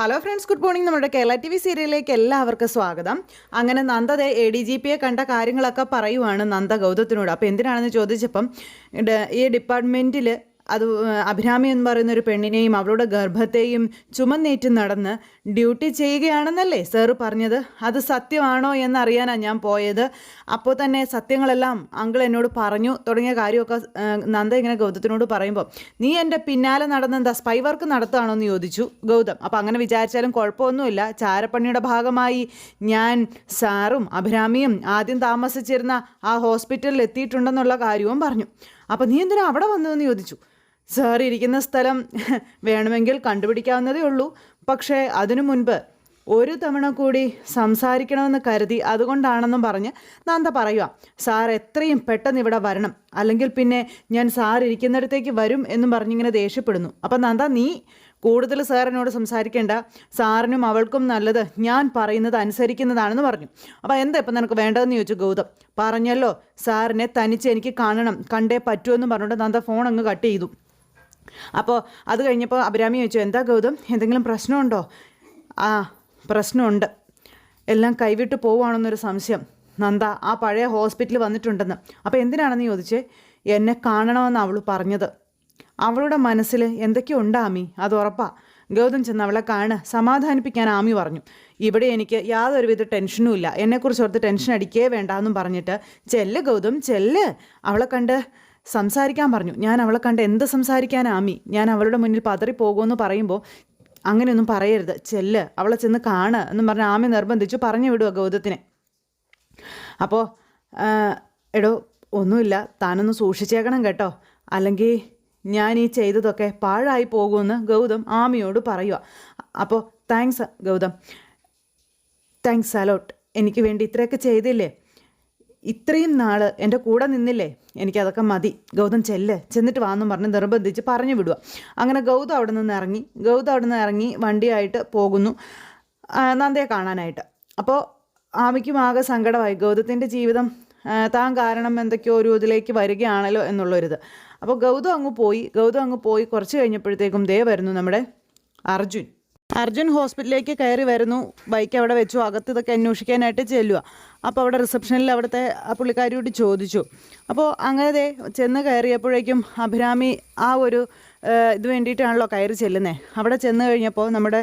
Hello friends good morning നമ്മുടെ Kerala T V സീരിയലിലേക്ക് എല്ലാവർക്കും സ്വാഗതം. അങ്ങനെ നന്ദതെ എ ഡി ജി പിയെ കണ്ട കാര്യങ്ങളൊക്കെ പറയുവാണ് നന്ദ ഗൗതത്തിനോട്. അപ്പോൾ എന്തിനാണെന്ന് ചോദിച്ചപ്പം ഈ ഡിപ്പാർട്ട്മെന്റിൽ അത് അഭിരാമി എന്ന് പറയുന്ന ഒരു പെണ്ണിനെയും അവളുടെ ഗർഭത്തെയും ചുമന്നേറ്റ് നടന്ന് ഡ്യൂട്ടി ചെയ്യുകയാണെന്നല്ലേ സാറ് പറഞ്ഞത്? അത് സത്യമാണോ എന്നറിയാനാണ് ഞാൻ പോയത്. അപ്പോൾ തന്നെ സത്യങ്ങളെല്ലാം അങ്കിൾ എന്നോട് പറഞ്ഞു. തുടങ്ങിയ കാര്യമൊക്കെ നന്ദ ഇങ്ങനെ ഗൗതത്തിനോട് പറയുമ്പോൾ നീ എന്റെ പിന്നാലെ നടന്ന് എന്താ സ്പൈ വർക്ക് നടത്തുകയാണോ എന്ന് ചോദിച്ചു ഗൗതം. അപ്പോൾ അങ്ങനെ വിചാരിച്ചാലും കുഴപ്പമൊന്നുമില്ല. ചാരപ്പണിയുടെ ഭാഗമായി ഞാൻ സാറും അഭിരാമിയും ആദ്യം താമസിച്ചിരുന്ന ആ ഹോസ്പിറ്റലിൽ എത്തിയിട്ടുണ്ടെന്നുള്ള കാര്യവും പറഞ്ഞു. അപ്പോൾ നീ എന്തിനാ അവിടെ വന്നതെന്ന് ചോദിച്ചു. സാർ ഇരിക്കുന്ന സ്ഥലം വേണമെങ്കിൽ കണ്ടുപിടിക്കാവുന്നതേ ഉള്ളൂ. പക്ഷേ അതിനു മുൻപ് ഒരു തവണ കൂടി സംസാരിക്കണമെന്ന് കരുതി അതുകൊണ്ടാണെന്നും പറഞ്ഞ് നന്ദ പറയുക സാർ എത്രയും പെട്ടെന്ന് ഇവിടെ വരണം. അല്ലെങ്കിൽ പിന്നെ ഞാൻ സാർ ഇരിക്കുന്നിടത്തേക്ക് വരും എന്നും പറഞ്ഞിങ്ങനെ ദേഷ്യപ്പെടുന്നു. അപ്പം നന്ദ നീ കൂടുതൽ സാറിനോട് സംസാരിക്കേണ്ട. സാറിനും അവൾക്കും നല്ലത് ഞാൻ പറയുന്നത് അനുസരിക്കുന്നതാണെന്ന് പറഞ്ഞു. അപ്പോൾ എന്താ ഇപ്പം നിനക്ക് വേണ്ടതെന്ന് ചോദിച്ചു ഗൗതം. പറഞ്ഞല്ലോ സാറിനെ തനിച്ച് എനിക്ക് കാണണം കണ്ടേ പറ്റുമെന്ന് പറഞ്ഞുകൊണ്ട് നന്ദ ഫോൺ അങ്ങ് കട്ട് ചെയ്തു. അപ്പോൾ അത് കഴിഞ്ഞപ്പോൾ അഭിരാമി ചോദിച്ചു എന്താ ഗൗതം? എന്തെങ്കിലും പ്രശ്നമുണ്ടോ? ആ പ്രശ്നമുണ്ട്. എല്ലാം കൈവിട്ട് പോവുകയാണെന്നൊരു സംശയം. നന്ദ ആ പഴയ ഹോസ്പിറ്റലിൽ വന്നിട്ടുണ്ടെന്ന്. അപ്പോൾ എന്തിനാണെന്ന് ചോദിച്ചേ? എന്നെ കാണണമെന്ന് അവൾ പറഞ്ഞത്. അവളുടെ മനസ്സിൽ എന്തൊക്കെയോ ഉണ്ടാമി അത് ഉറപ്പാ. ഗൗതം ചെന്ന് അവളെ കാണ് സമാധാനിപ്പിക്കാൻ ആമി പറഞ്ഞു. ഇവിടെ എനിക്ക് യാതൊരുവിധ ടെൻഷനും ഇല്ല. എന്നെക്കുറിച്ച് ഓർത്ത് ടെൻഷൻ അടിക്കേ വേണ്ട എന്നും പറഞ്ഞിട്ട് ചെല്ല് ഗൗതം ചെല്ല്. അവളെ കണ്ട് സംസാരിക്കാൻ പറഞ്ഞു. ഞാൻ അവളെ കണ്ട് എന്ത് സംസാരിക്കാൻ ആമി? ഞാൻ അവളുടെ മുന്നിൽ പതറി പോകുമെന്ന് പറയുമ്പോൾ അങ്ങനെയൊന്നും പറയരുത്. ചെല്ല്. അവളെ ചെന്ന് കാണ് എന്നും പറഞ്ഞ് ആമി നിർബന്ധിച്ചു പറഞ്ഞു വിടുക ഗൗതത്തിനെ. അപ്പോൾ എടോ ഒന്നുമില്ല. താനൊന്ന് സൂക്ഷിച്ചേക്കണം കേട്ടോ. അല്ലെങ്കിൽ ഞാൻ ഈ ചെയ്തതൊക്കെ പാഴായി പോകുമെന്ന് ഗൗതം ആമിയോട് പറയുക അപ്പോൾ താങ്ക്സ് ഗൗതം. താങ്ക്സ് അലോട്ട് എനിക്ക് വേണ്ടി ഇത്രയൊക്കെ ചെയ്തില്ലേ? ഇത്രയും നാൾ എന്റെ കൂടെ നിന്നില്ലേ? എനിക്കതൊക്കെ മതി. ഗൗതം ചെല്ല്. ചെന്നിട്ട് വാന്നും പറഞ്ഞ് നിർബന്ധിച്ച് പറഞ്ഞു വിടുക അങ്ങനെ ഗൗതം അവിടെ നിന്ന് ഇറങ്ങി. ഗൗതം അവിടെ നിന്ന് ഇറങ്ങി വണ്ടിയായിട്ട് പോകുന്നു. നന്ദയെ കാണാനായിട്ട്. അപ്പോൾ ആമിക്കും ആകെ സങ്കടമായി. ഗൗതത്തിന്റെ ജീവിതം താൻ കാരണം എന്തൊക്കെയോ ഒരു ഇതിലേക്ക് വരികയാണല്ലോ എന്നുള്ളൊരിത്. അപ്പോൾ ഗൗതം അങ്ങ് പോയി. ഗൗതം അങ്ങ് പോയി. കുറച്ച് കഴിഞ്ഞപ്പോഴത്തേക്കും ദേ വരുന്നു നമ്മുടെ അർജുൻ. അർജുൻ ഹോസ്പിറ്റലിലേക്ക് കയറി വരുന്നു. ബൈക്ക് അവിടെ വെച്ചു. അകത്ത് ഇതൊക്കെ അന്വേഷിക്കാനായിട്ട് ചെല്ലുക അപ്പോൾ അവിടെ റിസപ്ഷനിൽ അവിടുത്തെ പുള്ളിക്കാരിയോട് ചോദിച്ചു. അപ്പോൾ അങ്ങനെ ദേ ചെന്ന് കയറിയപ്പോഴേക്കും അഭിരാമി ആ ഒരു ഇത് വേണ്ടിയിട്ടാണല്ലോ കയറി ചെല്ലുന്നത് അവിടെ ചെന്ന് കഴിഞ്ഞപ്പോൾ നമ്മുടെ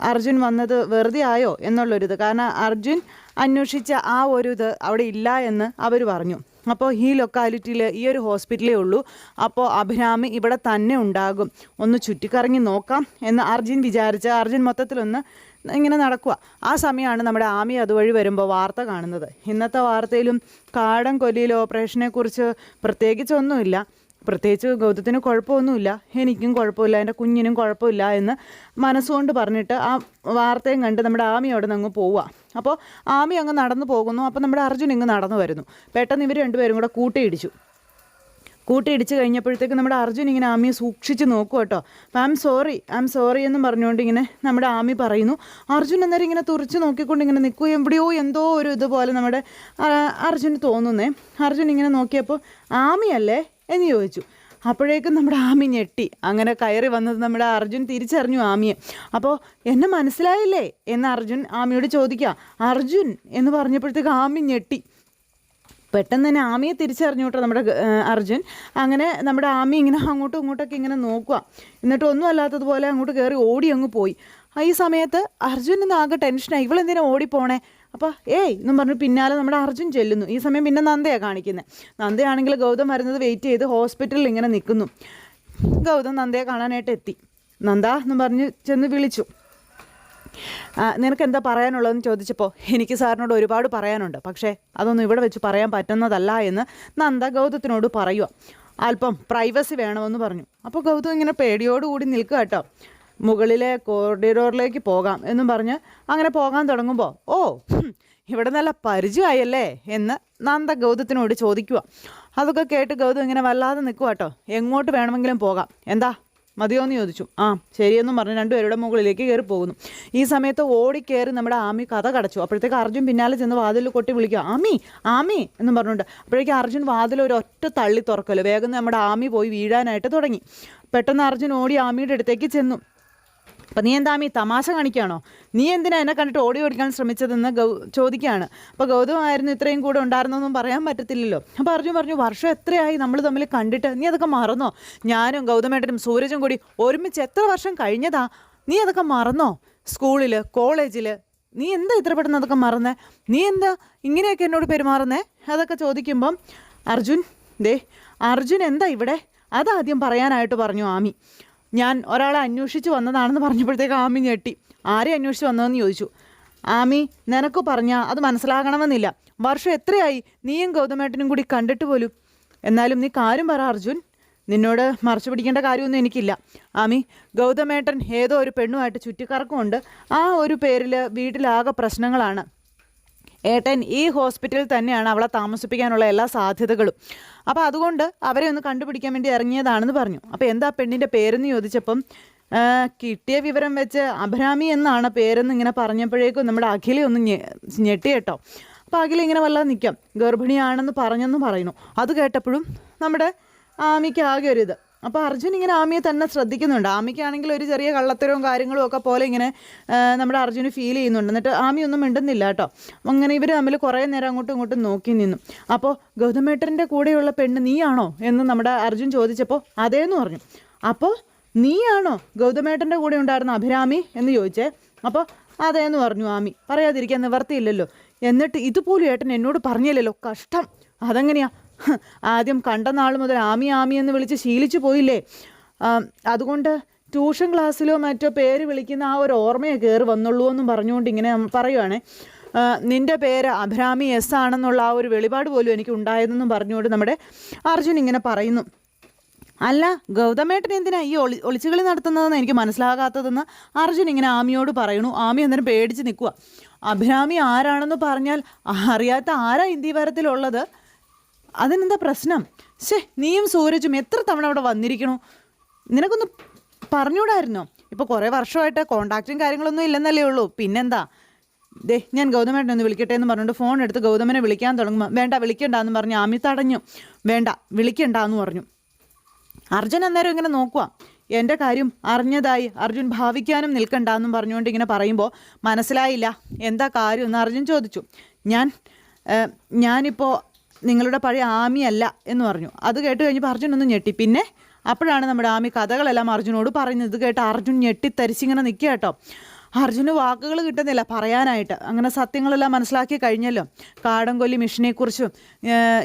അർജുൻ വന്നത് വെറുതെ ആയോ എന്നുള്ളൊരിത്. കാരണം അർജുൻ അന്വേഷിച്ച ആ ഒരു ഇത് അവിടെ ഇല്ല എന്ന് അവർ പറഞ്ഞു. അപ്പോൾ ഈ ലൊക്കാലിറ്റിയിൽ ഈ ഒരു ഹോസ്പിറ്റലേ ഉള്ളൂ. അപ്പോൾ അഭിരാമി ഇവിടെ തന്നെ ഉണ്ടാകും. ഒന്ന് ചുറ്റിക്കറങ്ങി നോക്കാം എന്ന് അർജുൻ വിചാരിച്ച അർജുൻ മൊത്തത്തിലൊന്ന് ഇങ്ങനെ നടക്കുക ആ സമയമാണ് നമ്മുടെ ആമി അതുവഴി വരുമ്പോൾ വാർത്ത കാണുന്നത്. ഇന്നത്തെ വാർത്തയിലും കാടൻ കൊല്ലിയിലെ ഓപ്പറേഷനെക്കുറിച്ച് പ്രത്യേകിച്ചൊന്നുമില്ല പ്രത്യേകിച്ച് ഗൗതത്തിന് കുഴപ്പമൊന്നുമില്ല. എനിക്കും കുഴപ്പമില്ല. എന്റെ കുഞ്ഞിനും കുഴപ്പമില്ല എന്ന് മനസ്സുകൊണ്ട് പറഞ്ഞിട്ട് ആ വാർത്തയും കണ്ട് നമ്മുടെ ആമി അവിടെ നിന്ന് അങ്ങ് പോവുക. അപ്പോൾ ആമി അങ്ങ് നടന്നു പോകുന്നു. അപ്പോൾ നമ്മുടെ അർജുൻ ഇങ്ങ് നടന്നു വരുന്നു. പെട്ടെന്ന് ഇവർ രണ്ടുപേരും കൂടെ കൂട്ടിയിടിച്ചു. കൂട്ടിയിടിച്ച് കഴിഞ്ഞപ്പോഴത്തേക്ക് നമ്മുടെ അർജുൻ ഇങ്ങനെ ആമിയെ സൂക്ഷിച്ച് നോക്കും കേട്ടോ. അപ്പം എം സോറി. ആം സോറി എന്ന് പറഞ്ഞുകൊണ്ട് ഇങ്ങനെ നമ്മുടെ ആമി പറയുന്നു. അർജുൻ അന്നേരം ഇങ്ങനെ തുറച്ച് നോക്കിക്കൊണ്ട് ഇങ്ങനെ നിൽക്കും എവിടെയോ എന്തോ ഒരു ഇതുപോലെ നമ്മുടെ ആ, അർജുന് തോന്നുന്നേ. അർജുൻ ഇങ്ങനെ നോക്കിയപ്പോൾ ആമിയല്ലേ? എന്ന് ചോദിച്ചു. അപ്പോഴേക്കും നമ്മുടെ ആമി ഞെട്ടി. അങ്ങനെ കയറി വന്നത് നമ്മുടെ അർജുൻ തിരിച്ചറിഞ്ഞു ആമിയെ. അപ്പോൾ എന്നെ മനസ്സിലായില്ലേ? എന്ന് അർജുൻ ആമിയോട് ചോദിക്കുക. അർജുൻ എന്ന് പറഞ്ഞപ്പോഴത്തേക്ക് ആമി ഞെട്ടി. പെട്ടെന്ന് തന്നെ ആമിയെ തിരിച്ചറിഞ്ഞു കേട്ടോ നമ്മുടെ അർജുൻ. അങ്ങനെ നമ്മുടെ ആമി ഇങ്ങനെ അങ്ങോട്ടും ഇങ്ങോട്ടൊക്കെ ഇങ്ങനെ നോക്കുക. എന്നിട്ട് ഒന്നും അല്ലാത്തതുപോലെ അങ്ങോട്ട് കയറി ഓടി അങ്ങ് പോയി. ഈ സമയത്ത് അർജുൻ ആകെ ടെൻഷനായി ഇവളെന്തിനാ ഓടിപ്പോണേ? അപ്പോൾ ഏയ് എന്നും പറഞ്ഞു പിന്നാലെ നമ്മുടെ അർജുൻ ചെല്ലുന്നു. ഈ സമയം പിന്നെ നന്ദയാണ് കാണിക്കുന്നത് നന്ദയാണെങ്കിൽ ഗൗതം വരുന്നത് വെയിറ്റ് ചെയ്ത് ഹോസ്പിറ്റലിൽ ഇങ്ങനെ നിൽക്കുന്നു. ഗൗതം നന്ദയെ കാണാനായിട്ട് എത്തി. നന്ദ എന്നും പറഞ്ഞ് ചെന്ന് വിളിച്ചു. നിനക്ക് എന്താ പറയാനുള്ളതെന്ന് ചോദിച്ചപ്പോൾ എനിക്ക് സാറിനോട് ഒരുപാട് പറയാനുണ്ട്. പക്ഷേ അതൊന്നും ഇവിടെ വെച്ച് പറയാൻ പറ്റുന്നതല്ല എന്ന് നന്ദ ഗൗതത്തിനോട് പറയുക അല്പം പ്രൈവസി വേണമെന്ന് പറഞ്ഞു. അപ്പോൾ ഗൗതം ഇങ്ങനെ പേടിയോടുകൂടി നിൽക്കുക കേട്ടോ. മുകളിലെ കോറിഡോറിലേക്ക് പോകാം എന്നും പറഞ്ഞ് അങ്ങനെ പോകാൻ തുടങ്ങുമ്പോൾ ഓ ഇവിടെ നല്ല പരിചയമായല്ലേ? എന്ന് നന്ദ ഗൗതത്തിനോട് ചോദിക്കുക അതൊക്കെ കേട്ട് ഗൗതം ഇങ്ങനെ വല്ലാതെ നിൽക്കുക കേട്ടോ എങ്ങോട്ട് വേണമെങ്കിലും പോകാം. എന്താ? മതിയോ എന്ന് ചോദിച്ചു. ആ ശരിയെന്നും പറഞ്ഞ് രണ്ടുപേരുടെ മുകളിലേക്ക് കയറി പോകുന്നു. ഈ സമയത്ത് ഓടിക്കയറി നമ്മുടെ ആമി കഥ കടച്ചു. അപ്പോഴത്തേക്ക് അർജുൻ പിന്നാലെ ചെന്ന് വാതിൽ കൊട്ടി വിളിക്കുക ആമി ആമി എന്നും പറഞ്ഞുകൊണ്ട് അപ്പോഴേക്കും അർജുൻ വാതിൽ ഒരു ഒറ്റ തള്ളി തുറക്കല്ലോ വേഗം നമ്മുടെ ആമി പോയി വീഴാനായിട്ട് തുടങ്ങി. പെട്ടെന്ന് അർജുൻ ഓടി ആമിയുടെ അടുത്തേക്ക് ചെന്നു. അപ്പം നീ എന്താ ഈ തമാശ കാണിക്കുകയാണോ? നീ എന്തിനാ എന്നെ കണ്ടിട്ട് ഓടി ഓടിക്കാൻ ശ്രമിച്ചതെന്ന് ഗൗ ചോദിക്കുകയാണ്. അപ്പോൾ ഗൗതമായിരുന്നു ഇത്രയും കൂടെ ഉണ്ടായിരുന്നൊന്നും പറയാൻ പറ്റത്തില്ലല്ലോ. അപ്പോൾ പറഞ്ഞു പറഞ്ഞു വർഷം എത്രയായി നമ്മൾ തമ്മിൽ കണ്ടിട്ട്? നീ അതൊക്കെ മറന്നോ? ഞാനും ഗൗതമേട്ടനും സൂരജും കൂടി ഒരുമിച്ച് എത്ര വർഷം കഴിഞ്ഞതാ? നീ അതൊക്കെ മറന്നോ? സ്കൂളിൽ കോളേജിൽ നീ എന്താ ഇത്ര പെട്ടെന്ന് അതൊക്കെ മറന്നേ? നീ എന്താ ഇങ്ങനെയൊക്കെ എന്നോട് പെരുമാറുന്നേ? അതൊക്കെ ചോദിക്കുമ്പം അർജുൻ ദേ അർജുൻ എന്താ ഇവിടെ? അതാദ്യം പറയാനായിട്ട് പറഞ്ഞു ആമി. ഞാൻ ഒരാളെ അന്വേഷിച്ച് വന്നതാണെന്ന് പറഞ്ഞപ്പോഴത്തേക്ക് ആമി ഞെട്ടി. ആരെ അന്വേഷിച്ച് വന്നതെന്ന് ചോദിച്ചു. ആമി നിനക്ക് പറഞ്ഞാൽ അത് മനസ്സിലാകണമെന്നില്ല. വർഷം എത്രയായി? നീയും ഗൗതമേട്ടനും കൂടി കണ്ടിട്ട് പോലും. എന്നാലും നീ കാര്യം പറ അർജുൻ. നിന്നോട് മറച്ചു പിടിക്കേണ്ട കാര്യമൊന്നും എനിക്കില്ല. ആമി ഗൗതമേട്ടൻ ഏതോ ഒരു പെണ്ണുമായിട്ട് ചുറ്റിക്കറക്കമുണ്ട്. ആ ഒരു പേരിൽ വീട്ടിലാകെ പ്രശ്നങ്ങളാണ്. ഏട്ടൻ ഈ ഹോസ്പിറ്റലിൽ തന്നെയാണ് അവളെ താമസിപ്പിക്കാനുള്ള എല്ലാ സാധ്യതകളും. അപ്പോൾ അതുകൊണ്ട് അവരെ ഒന്ന് കണ്ടുപിടിക്കാൻ വേണ്ടി ഇറങ്ങിയതാണെന്ന് പറഞ്ഞു. അപ്പോൾ എന്താ പെണ്ണിന്റെ പേരെന്ന് ചോദിച്ചപ്പം കിട്ടിയ വിവരം വെച്ച് അഭിരാമി എന്നാണ് പേരെന്ന് ഇങ്ങനെ പറഞ്ഞപ്പോഴേക്കും നമ്മുടെ അഖില ഒന്ന് ഞെട്ടി കേട്ടോ. അപ്പോൾ അഖില ഇങ്ങനെ വല്ലാതെ നിൽക്കാം. ഗർഭിണിയാണെന്ന് പറഞ്ഞെന്ന് പറയുന്നു. അത് കേട്ടപ്പോഴും നമ്മുടെ ആമിക്ക് ആകെ ഒരു ഇത്. അപ്പോൾ അർജുൻ ഇങ്ങനെ ആമിയെ തന്നെ ശ്രദ്ധിക്കുന്നുണ്ട്. ആമിക്കാണെങ്കിൽ ഒരു ചെറിയ കള്ളത്തരവും കാര്യങ്ങളും ഒക്കെ പോലെ ഇങ്ങനെ നമ്മുടെ അർജുന് ഫീൽ ചെയ്യുന്നുണ്ട്. എന്നിട്ട് ആമി ഒന്നും മിണ്ടുന്നില്ല കേട്ടോ. അങ്ങനെ ഇവർ തമ്മിൽ കുറേ നേരം അങ്ങോട്ടും ഇങ്ങോട്ടും നോക്കി നിന്നു. അപ്പോൾ ഗൗതമേട്ടന്റെ കൂടെയുള്ള പെണ്ണ് നീയാണോ എന്ന് നമ്മുടെ അർജുൻ ചോദിച്ചപ്പോൾ അതേന്ന് പറഞ്ഞു. അപ്പോൾ നീയാണോ ഗൗതമേട്ടന്റെ കൂടെ ഉണ്ടായിരുന്ന അഭിരാമി എന്ന് ചോദിച്ചേ. അപ്പോൾ അതേന്ന് പറഞ്ഞു ആമി. പറയാതിരിക്കാൻ നിവർത്തിയില്ലല്ലോ. എന്നിട്ട് ഇതുപോലും ഏട്ടൻ എന്നോട് പറഞ്ഞില്ലല്ലോ. കഷ്ടം. അതെങ്ങനെയാ? ആദ്യം കണ്ട നാൾ മുതൽ ആമി ആമി എന്ന് വിളിച്ച് ശീലിച്ചു പോയില്ലേ? അതുകൊണ്ട് ട്യൂഷൻ ക്ലാസ്സിലോ മറ്റോ പേര് വിളിക്കുന്ന ആ ഒരു ഓർമ്മയെ കയറി വന്നുള്ളൂ എന്നും പറഞ്ഞുകൊണ്ട് ഇങ്ങനെ പറയുവാണേ. നിന്റെ പേര് അഭിരാമി എസ് ആണെന്നുള്ള ആ ഒരു വെളിപാട് പോലും എനിക്ക് ഉണ്ടായതെന്നും പറഞ്ഞുകൊണ്ട് നമ്മുടെ അർജുൻ ഇങ്ങനെ പറയുന്നു. അല്ല ഗൗതമേട്ടൻ എന്തിനാ ഈ ഒളി ഒളിച്ചുകളി നടത്തുന്നതെന്ന് എനിക്ക് മനസ്സിലാകാത്തതെന്ന് അർജുൻ ഇങ്ങനെ ആമിയോട് പറയണു ആമി എന്തിനും പേടിച്ച് നിൽക്കുക അഭിരാമി ആരാണെന്ന് പറഞ്ഞാൽ അറിയാത്ത ആരാ ഇന്ത്യവരത്തിലുള്ളത് അതിനെന്താ പ്രശ്നം? ശേ നീയും സൂരജും എത്ര തവണ അവിടെ വന്നിരിക്കണു? നിനക്കൊന്ന് പറഞ്ഞൂടായിരുന്നോ ഇപ്പോൾ കുറേ വർഷമായിട്ട് കോണ്ടാക്റ്റും കാര്യങ്ങളൊന്നും ഇല്ലെന്നല്ലേ ഉള്ളൂ. പിന്നെന്താ? ദേ ഞാൻ ഗൗതമേട്ടനെ ഒന്ന് വിളിക്കട്ടെ എന്ന് പറഞ്ഞുകൊണ്ട് ഫോൺ എടുത്ത് ഗൗതമനെ വിളിക്കാൻ തുടങ്ങുമ്പോൾ വേണ്ട വിളിക്കണ്ട എന്ന് പറഞ്ഞ് ആമി അടഞ്ഞു. വേണ്ട വിളിക്കണ്ട എന്ന് പറഞ്ഞു. അർജുൻ അന്നേരം ഇങ്ങനെ നോക്കുക എന്റെ കാര്യം അറിഞ്ഞതായി അർജുൻ ഭാവിക്കാനും നിൽക്കണ്ട എന്നും പറഞ്ഞുകൊണ്ട് ഇങ്ങനെ പറയുമ്പോൾ മനസ്സിലായില്ല. എന്താ കാര്യം എന്ന് അർജുൻ ചോദിച്ചു. ഞാൻ ഞാനിപ്പോൾ നിങ്ങളുടെ പഴയ ആമിയല്ല എന്ന് പറഞ്ഞു. അത് കേട്ട് കഴിഞ്ഞപ്പോൾ അർജുൻ ഒന്ന് ഞെട്ടി. പിന്നെ അപ്പോഴാണ് നമ്മുടെ ആമി കഥകളെല്ലാം അർജുനോട് പറയുന്നത്. കേട്ട് അർജുൻ ഞെട്ടിത്തരിച്ചിങ്ങനെ നിൽക്കുക കേട്ടോ. അർജുന് വാക്കുകൾ കിട്ടുന്നില്ല പറയാനായിട്ട്. അങ്ങനെ സത്യങ്ങളെല്ലാം മനസ്സിലാക്കി കഴിഞ്ഞല്ലോ. കാടംകൊല്ലി മിഷനെക്കുറിച്ചും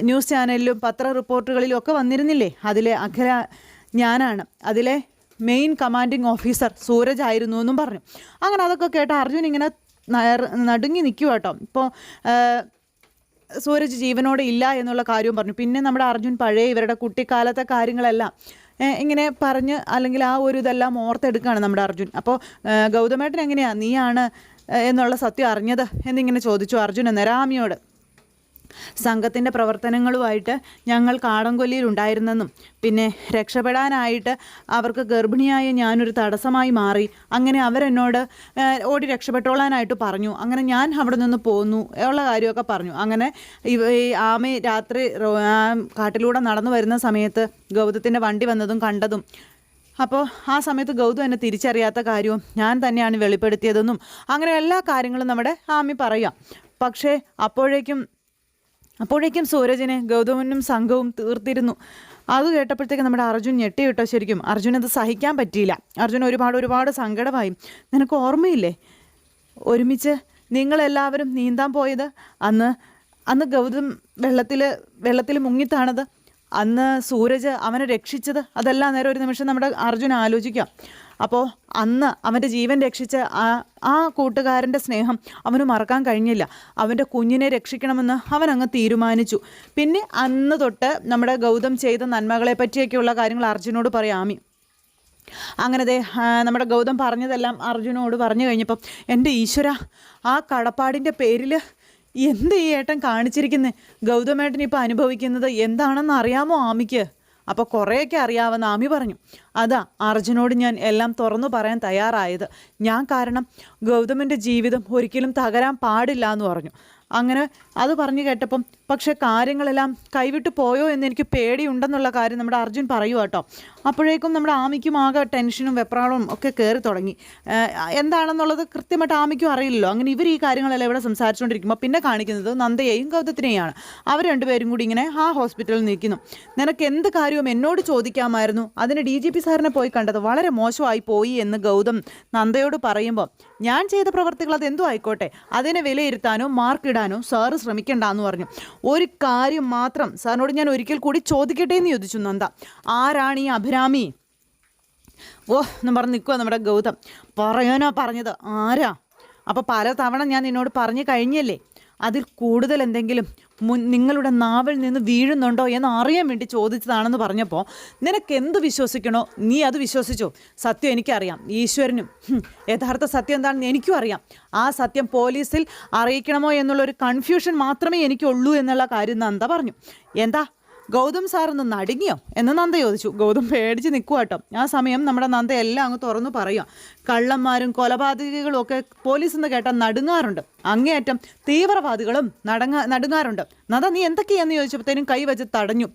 ന്യൂസ് ചാനലിലും പത്ര റിപ്പോർട്ടുകളിലും ഒക്കെ വന്നിരുന്നില്ലേ? അതിലെ അഖില ഞാനാണ്. അതിലെ മെയിൻ കമാൻഡിങ് ഓഫീസർ സൂരജ് ആയിരുന്നു എന്നും പറഞ്ഞു. അങ്ങനെ അതൊക്കെ കേട്ട് അർജുൻ ഇങ്ങനെ നടുങ്ങി നിൽക്കുക കേട്ടോ. ഇപ്പോൾ സൂരജ് ജീവനോടെ ഇല്ല എന്നുള്ള കാര്യവും പറഞ്ഞു. പിന്നെ നമ്മുടെ അർജുൻ പഴയ ഇവരുടെ കുട്ടിക്കാലത്തെ കാര്യങ്ങളെല്ലാം ഇങ്ങനെ പറഞ്ഞ് അല്ലെങ്കിൽ ആ ഒരു ഇതെല്ലാം ഓർത്തെടുക്കുകയാണ് നമ്മുടെ അർജുൻ. അപ്പോൾ ഗൗതമേട്ടൻ എങ്ങനെയാണ് നീയാണ് എന്നുള്ള സത്യം അറിഞ്ഞത് എന്നിങ്ങനെ ചോദിച്ചു അർജുൻ നരാമിയോട് സംഘത്തിന്റെ പ്രവർത്തനങ്ങളുമായിട്ട് ഞങ്ങൾ കാടംകൊല്ലിയിൽ ഉണ്ടായിരുന്നെന്നും പിന്നെ രക്ഷപ്പെടാനായിട്ട് അവർക്ക് ഗർഭിണിയായ ഞാനൊരു തടസ്സമായി മാറി. അങ്ങനെ അവരെന്നോട് ഓടി രക്ഷപ്പെട്ടോളാനായിട്ട് പറഞ്ഞു. അങ്ങനെ ഞാൻ അവിടെ നിന്ന് പോന്നു ഉള്ള കാര്യമൊക്കെ പറഞ്ഞു. അങ്ങനെ ഈ ആമ രാത്രി കാട്ടിലൂടെ നടന്നു വരുന്ന സമയത്ത് ഗൗതത്തിന്റെ വണ്ടി വന്നതും കണ്ടതും. അപ്പോൾ ആ സമയത്ത് ഗൗതം എന്നെ തിരിച്ചറിയാത്ത കാര്യവും ഞാൻ തന്നെയാണ് വെളിപ്പെടുത്തിയതെന്നും അങ്ങനെ എല്ലാ കാര്യങ്ങളും നമ്മുടെ ആമി പറയാം. പക്ഷേ അപ്പോഴേക്കും അപ്പോഴേക്കും സൂരജിനെ ഗൗതമനും സംഘവും തീർത്തിരുന്നു. അത് കേട്ടപ്പോഴത്തേക്ക് നമ്മുടെ അർജുൻ ഞെട്ടി കിട്ടോ ശരിക്കും. അർജുൻ അത് സഹിക്കാൻ പറ്റിയില്ല. അർജുൻ ഒരുപാട് ഒരുപാട് സങ്കടമായി. നിനക്ക് ഓർമ്മയില്ലേ? ഒരുമിച്ച് നിങ്ങളെല്ലാവരും നീന്താൻ പോയത്? അന്ന് അന്ന് ഗൗതം വെള്ളത്തിൽ വെള്ളത്തിൽ മുങ്ങിത്താണത്. അന്ന് സൂരജ് അവനെ രക്ഷിച്ചത്. അതെല്ലാം നേരം ഒരു നിമിഷം നമ്മുടെ അർജുൻ ആലോചിക്കാം. അപ്പോൾ അന്ന് അവന്റെ ജീവൻ രക്ഷിച്ച ആ ആ കൂട്ടുകാരന്റെ സ്നേഹം അവന് മറക്കാൻ കഴിഞ്ഞില്ല. അവന്റെ കുഞ്ഞിനെ രക്ഷിക്കണമെന്ന് അവൻ അങ്ങ് തീരുമാനിച്ചു. പിന്നെ അന്ന് തൊട്ട് നമ്മുടെ ഗൗതം ചെയ്ത നന്മകളെ പറ്റിയൊക്കെയുള്ള കാര്യങ്ങൾ അർജുനോട് പറയാമി അങ്ങനെ ദേ നമ്മുടെ ഗൗതം പറഞ്ഞതെല്ലാം അർജുനോട് പറഞ്ഞു കഴിഞ്ഞപ്പം എന്റെ ഈശ്വര ആ കടപ്പാടിന്റെ പേരിൽ എന്ത് ഈ ഏട്ടൻ കാണിച്ചിരിക്കുന്നത് ഗൗതമേട്ടൻ ഇപ്പോൾ അനുഭവിക്കുന്നത് എന്താണെന്ന് അറിയാമോ ആമിക്ക്? അപ്പോൾ കുറേയൊക്കെ അറിയാവുന്ന ആമി പറഞ്ഞു. അതാ അർജുനോട് ഞാൻ എല്ലാം തുറന്നു പറയാൻ തയ്യാറായത്. ഞാൻ കാരണം ഗൗതമിന്റെ ജീവിതം ഒരിക്കലും തകരാൻ പാടില്ല എന്ന് പറഞ്ഞു. അങ്ങനെ അത് പറഞ്ഞു കേട്ടപ്പം പക്ഷേ കാര്യങ്ങളെല്ലാം കൈവിട്ടു പോയോ എന്ന് എനിക്ക് പേടിയുണ്ടെന്നുള്ള കാര്യം നമ്മുടെ അർജുൻ പറയുക കേട്ടോ. അപ്പോഴേക്കും നമ്മുടെ ആമിക്കും ആകെ ടെൻഷനും വെപ്രാളവും ഒക്കെ കയറി തുടങ്ങി. എന്താണെന്നുള്ളത് കൃത്യമായിട്ട് ആമിക്കും അറിയില്ലല്ലോ. അങ്ങനെ ഇവർ ഈ കാര്യങ്ങളെല്ലാം ഇവിടെ സംസാരിച്ചുകൊണ്ടിരിക്കുമ്പോൾ പിന്നെ കാണിക്കുന്നത് നന്ദയെയും ഗൗതത്തിനെയാണ്. അവർ രണ്ടുപേരും കൂടി ഇങ്ങനെ ആ ഹോസ്പിറ്റലിൽ നിൽക്കുന്നു. നിനക്ക് എന്ത് കാര്യവും എന്നോട് ചോദിക്കാമായിരുന്നു? അതിന് ഡി ജി പി സാറിനെ പോയി കണ്ടത് വളരെ മോശമായി പോയി എന്ന് ഗൗതം നന്ദയോട് പറയുമ്പോൾ ഞാൻ ചെയ്ത പ്രവർത്തികൾ അത് എന്തോ ആയിക്കോട്ടെ. അതിനെ വിലയിരുത്താനോ മാർക്കിടാനോ സാറ് ശ്രമിക്കണ്ട എന്ന് പറഞ്ഞു. ഒരു കാര്യം മാത്രം സാറിനോട് ഞാൻ ഒരിക്കൽ കൂടി ചോദിക്കട്ടെ എന്ന് ചോദിച്ചു നന്ദ. ആരാണ് ഈ അഭിരാമി? ഓ എന്ന് പറഞ്ഞ് നിൽക്കുക നമ്മുടെ ഗൗതം. പറയാനോ പറഞ്ഞത്. ആരാ? അപ്പോൾ പല തവണ ഞാൻ നിന്നോട് പറഞ്ഞു കഴിഞ്ഞല്ലേ. അതിൽ കൂടുതൽ എന്തെങ്കിലും നിങ്ങളുടെ നാവിൽ നിന്ന് വീഴുന്നുണ്ടോ എന്ന് അറിയാൻ വേണ്ടി ചോദിച്ചതാണെന്ന് പറഞ്ഞപ്പോൾ നിനക്ക് എന്ത് വിശ്വസിക്കണോ നീ അത് വിശ്വസിച്ചോ. സത്യം എനിക്കറിയാം. ഈശ്വരനും യഥാർത്ഥ സത്യം എന്താണെന്ന് എനിക്കും അറിയാം. ആ സത്യം പോലീസിൽ അറിയിക്കണമോ എന്നുള്ളൊരു കൺഫ്യൂഷൻ മാത്രമേ എനിക്കുള്ളൂ എന്നുള്ള കാര്യം നന്ദ പറഞ്ഞു. എന്താ? ഗൗതം സാർ ഒന്ന് നടുങ്ങിയോ? എന്ന് നന്ദ ചോദിച്ചു. ഗൗതം പേടിച്ച് നിൽക്കുക കേട്ടോ ആ സമയം നമ്മുടെ നന്ദ എല്ലാം അങ്ങ് തുറന്നു പറയുക കള്ളന്മാരും കൊലപാതകികളും ഒക്കെ പോലീസ് എന്ന് കേട്ടാൽ നടുങ്ങാറുണ്ട്. അങ്ങേയറ്റം തീവ്രവാദികളും നടങ്ങ നടുങ്ങാറുണ്ട്. നന്ദ നീ എന്തൊക്കെയാന്ന് ചോദിച്ചപ്പോഴത്തേനും കൈ വെച്ച് തടഞ്ഞു.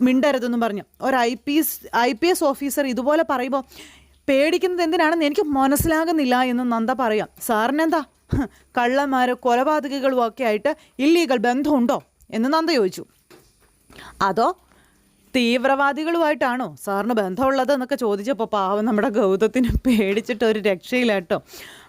മിണ്ടരുതെന്നും പറഞ്ഞു. ഒരു I P S I P S officer ഇതുപോലെ പറയുമ്പോൾ പേടിക്കുന്നത് എന്തിനാണെന്ന് എനിക്ക് മനസ്സിലാകുന്നില്ല എന്ന് നന്ദ പറയാം. സാറിനെന്താ? കള്ളന്മാരും കൊലപാതകികളും ഒക്കെ ആയിട്ട് ഇല്ലീഗൽ ബന്ധമുണ്ടോ? എന്ന് നന്ദ ചോദിച്ചു. അതോ തീവ്രവാദികളുമായിട്ടാണോ സാറിന് ബന്ധമുള്ളത് എന്നൊക്കെ ചോദിച്ചപ്പോൾ പാവം നമ്മുടെ ഗൗതത്തിന് പേടിച്ചിട്ട് ഒരു രക്ഷയില്ല കേട്ടോ.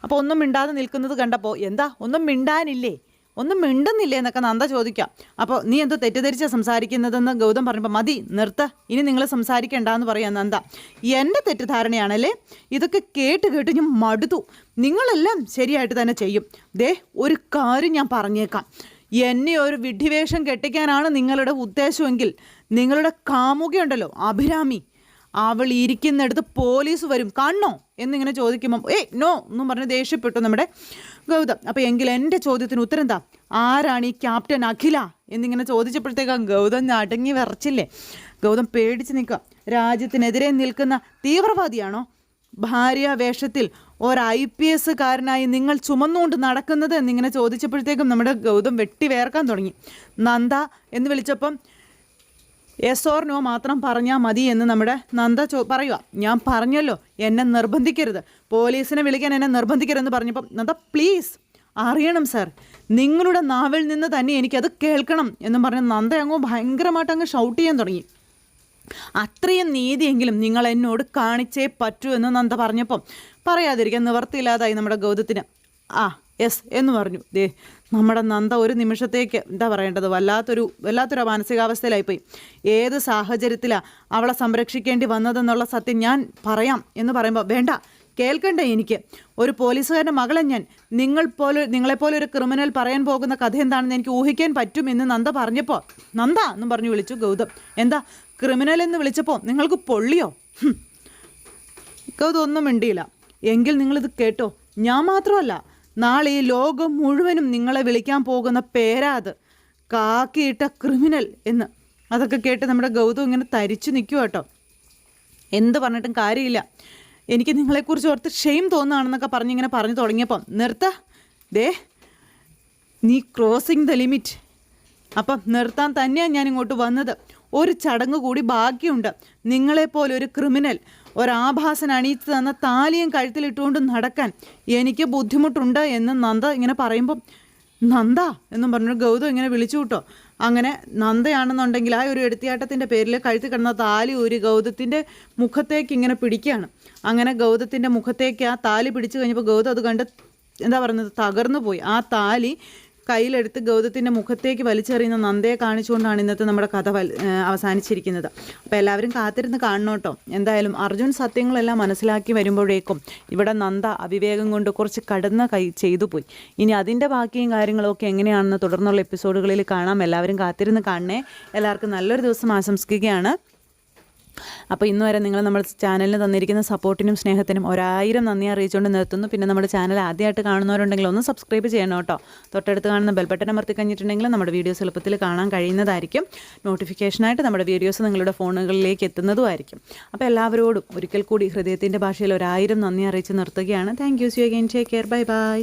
അപ്പോൾ ഒന്നും മിണ്ടാതെ നിൽക്കുന്നത് കണ്ടപ്പോൾ എന്താ ഒന്നും മിണ്ടാനില്ലേ? ഒന്നും മിണ്ടുന്നില്ലേ എന്നൊക്കെ നന്ദ ചോദിക്കാം. അപ്പോൾ നീ എന്തോ തെറ്റിദ്ധരിച്ചാണ് സംസാരിക്കുന്നതെന്ന് ഗൗതം പറഞ്ഞപ്പോൾ മതി നിർത്ത ഇനി നിങ്ങൾ സംസാരിക്കണ്ടെന്ന് പറയാം നന്ദ. എന്റെ തെറ്റിദ്ധാരണയാണല്ലേ? ഇതൊക്കെ കേട്ട് കേട്ട് ഞാൻ മടുത്തു. നിങ്ങളെല്ലാം ശരിയായിട്ട് തന്നെ ചെയ്യും. ദേ ഒരു കാര്യം ഞാൻ പറഞ്ഞേക്കാം. എന്നെ ഒരു വിഡ്ഢിവേഷം കെട്ടിക്കാനാണ് നിങ്ങളുടെ ഉദ്ദേശമെങ്കിൽ നിങ്ങളുടെ കാമുകയുണ്ടല്ലോ അഭിരാമി. അവൾ ഇരിക്കുന്നിടത്ത് പോലീസ് വരും. കണ്ണോ? എന്നിങ്ങനെ ചോദിക്കുമ്പം ഏയ് നോ എന്നും പറഞ്ഞ് ദേഷ്യപ്പെട്ടു നമ്മുടെ ഗൗതം. അപ്പോൾ എങ്കിൽ എന്റെ ചോദ്യത്തിന് ഉത്തരം എന്താ? ആരാണ് ഈ ക്യാപ്റ്റൻ അഖില? എന്നിങ്ങനെ ചോദിച്ചപ്പോഴത്തേക്കാണ് ഗൗതം നടുങ്ങി വിറച്ചില്ലേ. ഗൗതം പേടിച്ച് നിൽക്കുക. രാജ്യത്തിനെതിരെ നിൽക്കുന്ന തീവ്രവാദിയാണോ? ഭാര്യ വേഷത്തിൽ ഒരു ഐ പി എസ് കാരനായി നിങ്ങൾ ചുമന്നുകൊണ്ട് നടക്കുന്നത് എന്നിങ്ങനെ ചോദിച്ചപ്പോഴത്തേക്കും നമ്മുടെ ഗൗതം വെട്ടി വേർക്കാൻ തുടങ്ങി. നന്ദ എന്ന് വിളിച്ചപ്പം എസ് ഓർ നോ മാത്രം പറഞ്ഞാൽ മതി എന്ന് നമ്മുടെ നന്ദ ചോ പറയുക. ഞാൻ പറഞ്ഞല്ലോ എന്നെ നിർബന്ധിക്കരുത്. പോലീസിനെ വിളിക്കാൻ എന്നെ നിർബന്ധിക്കരുതെന്ന് പറഞ്ഞപ്പം നന്ദ പ്ലീസ് അറിയണം സാർ. നിങ്ങളുടെ നാവിൽ നിന്ന് തന്നെ എനിക്കത് കേൾക്കണം എന്ന് പറഞ്ഞ് നന്ദ അങ്ങോ ഭയങ്കരമായിട്ട് അങ്ങ് ഷൗട്ട് ചെയ്യാൻ തുടങ്ങി. അത്രയും നീതിയെങ്കിലും നിങ്ങൾ എന്നോട് കാണിച്ചേ പറ്റൂ എന്ന് നന്ദ പറഞ്ഞപ്പം പറയാതിരിക്കാൻ നിവർത്തിയില്ലാതായി നമ്മുടെ ഗൗതത്തിന്. ആ എസ് എന്ന് പറഞ്ഞു. ദേ നമ്മുടെ നന്ദ ഒരു നിമിഷത്തേക്ക് എന്താ പറയേണ്ടത്? വല്ലാത്തൊരു വല്ലാത്തൊരു മാനസികാവസ്ഥയിലായിപ്പോയി. ഏത് സാഹചര്യത്തിലാണ് അവളെ സംരക്ഷിക്കേണ്ടി വന്നതെന്നുള്ള സത്യം ഞാൻ പറയാം എന്ന് പറയുമ്പോൾ വേണ്ട കേൾക്കണ്ടേ എനിക്ക്. ഒരു പോലീസുകാരന്റെ മകളെ ഞാൻ നിങ്ങൾ പോലെ നിങ്ങളെപ്പോലെ ഒരു ക്രിമിനൽ പറയാൻ പോകുന്ന കഥ എന്താണെന്ന് എനിക്ക് ഊഹിക്കാൻ പറ്റും എന്ന് നന്ദ പറഞ്ഞപ്പോൾ നന്ദ എന്നും പറഞ്ഞു വിളിച്ചു ഗൗതം. എന്താ? ക്രിമിനൽ എന്ന് വിളിച്ചപ്പോൾ നിങ്ങൾക്ക് പൊള്ളിയോ? ഇക്കതൊന്നും മിണ്ടിയില്ല. എങ്കിൽ നിങ്ങളിത് കേട്ടോ. ഞാൻ മാത്രമല്ല നാളെ ഈ ലോകം മുഴുവനും നിങ്ങളെ വിളിക്കാൻ പോകുന്ന പേരാ അത്. കാക്കിയിട്ട ക്രിമിനൽ എന്ന്. അതൊക്കെ കേട്ട് നമ്മുടെ ഗൗതം ഇങ്ങനെ തരിച്ചു നിൽക്കുക കേട്ടോ. എന്ത് പറഞ്ഞിട്ടും കാര്യമില്ല. എനിക്ക് നിങ്ങളെക്കുറിച്ച് ഓർത്ത് ഷെയിം തോന്നുകയാണെന്നൊക്കെ പറഞ്ഞിങ്ങനെ പറഞ്ഞു തുടങ്ങിയപ്പം നിർത്ത. ദേ നീ ക്രോസിങ് ദ ലിമിറ്റ്. അപ്പം നിർത്താൻ തന്നെയാണ് ഞാൻ ഇങ്ങോട്ട് വന്നത്. ഒരു ചടങ്ങ് കൂടി ബാക്കിയുണ്ട്. നിങ്ങളെപ്പോലെ ഒരു ക്രിമിനൽ ഒരാഭാസൻ അണിയിച്ച് തന്ന താലിയും കഴുത്തിലിട്ടുകൊണ്ട് നടക്കാൻ എനിക്ക് ബുദ്ധിമുട്ടുണ്ട് എന്ന് നന്ദ ഇങ്ങനെ പറയുമ്പം നന്ദ? എന്നും പറഞ്ഞു ഗൗതം ഇങ്ങനെ വിളിച്ചു കൂട്ടോ. അങ്ങനെ നന്ദയാണെന്നുണ്ടെങ്കിൽ ആ ഒരു എടുത്തിയാട്ടത്തിന്റെ പേരിൽ കഴുത്തി കിടന്ന താലി ഒരു ഗൗതത്തിന്റെ മുഖത്തേക്ക് ഇങ്ങനെ പിടിക്കുകയാണ്. അങ്ങനെ ഗൗതത്തിന്റെ മുഖത്തേക്ക് ആ താലി പിടിച്ചു കഴിഞ്ഞപ്പോൾ ഗൗതം അത് കണ്ട് എന്താ പറയുന്നത് തകർന്നു പോയി ആ താലി കയ്യിലെടുത്ത് ഗൗതത്തിന്റെ മുഖത്തേക്ക് വലിച്ചെറിയുന്ന നന്ദയെ കാണിച്ചുകൊണ്ടാണ് ഇന്നത്തെ നമ്മുടെ കഥ അവസാനിച്ചിരിക്കുന്നത്. അപ്പോൾ എല്ലാവരും കാത്തിരുന്ന് കാണണം എന്തായാലും അർജുൻ സത്യങ്ങളെല്ലാം മനസ്സിലാക്കി വരുമ്പോഴേക്കും ഇവിടെ നന്ദ അവിവേകം കൊണ്ട് കുറച്ച് കടന്ന കൈ ചെയ്തു പോയി. ഇനി അതിന്റെ ബാക്കിയും കാര്യങ്ങളൊക്കെ എങ്ങനെയാണെന്ന് തുടർന്നുള്ള എപ്പിസോഡുകളിൽ കാണാം. എല്ലാവരും കാത്തിരുന്ന് കാണണേ. എല്ലാവർക്കും നല്ലൊരു ദിവസം ആശംസിക്കുകയാണ്. അപ്പോൾ ഇന്ന് വരെ നിങ്ങൾ നമ്മുടെ ചാനലിന് തന്നിരിക്കുന്ന സപ്പോർട്ടിനും സ്നേഹത്തിനും ഒരായിരം നന്ദി അറിയിച്ചുകൊണ്ട് നിർത്തുന്നു. പിന്നെ നമ്മുടെ ചാനൽ ആദ്യമായിട്ട് കാണുന്നവരുണ്ടെങ്കിൽ ഒന്ന് സബ്സ്ക്രൈബ് ചെയ്യണം കേട്ടോ. തൊട്ടടുത്ത് കാണുന്ന ബെൽബട്ടൺ അമർത്തി കഴിഞ്ഞിട്ടുണ്ടെങ്കിൽ നമ്മുടെ വീഡിയോസ് എളുപ്പത്തിൽ കാണാൻ കഴിയുന്നതായിരിക്കും. നോട്ടിഫിക്കേഷനായിട്ട് നമ്മുടെ വീഡിയോസ് നിങ്ങളുടെ ഫോണുകളിലേക്ക് എത്തുന്നതുമായിരിക്കും. അപ്പോൾ എല്ലാവരോടും ഒരിക്കൽ കൂടി ഹൃദയത്തിന്റെ ഭാഷയിൽ ഒരായിരം നന്ദി അറിയിച്ച് നിർത്തുകയാണ്. Thank you see again take care bye bye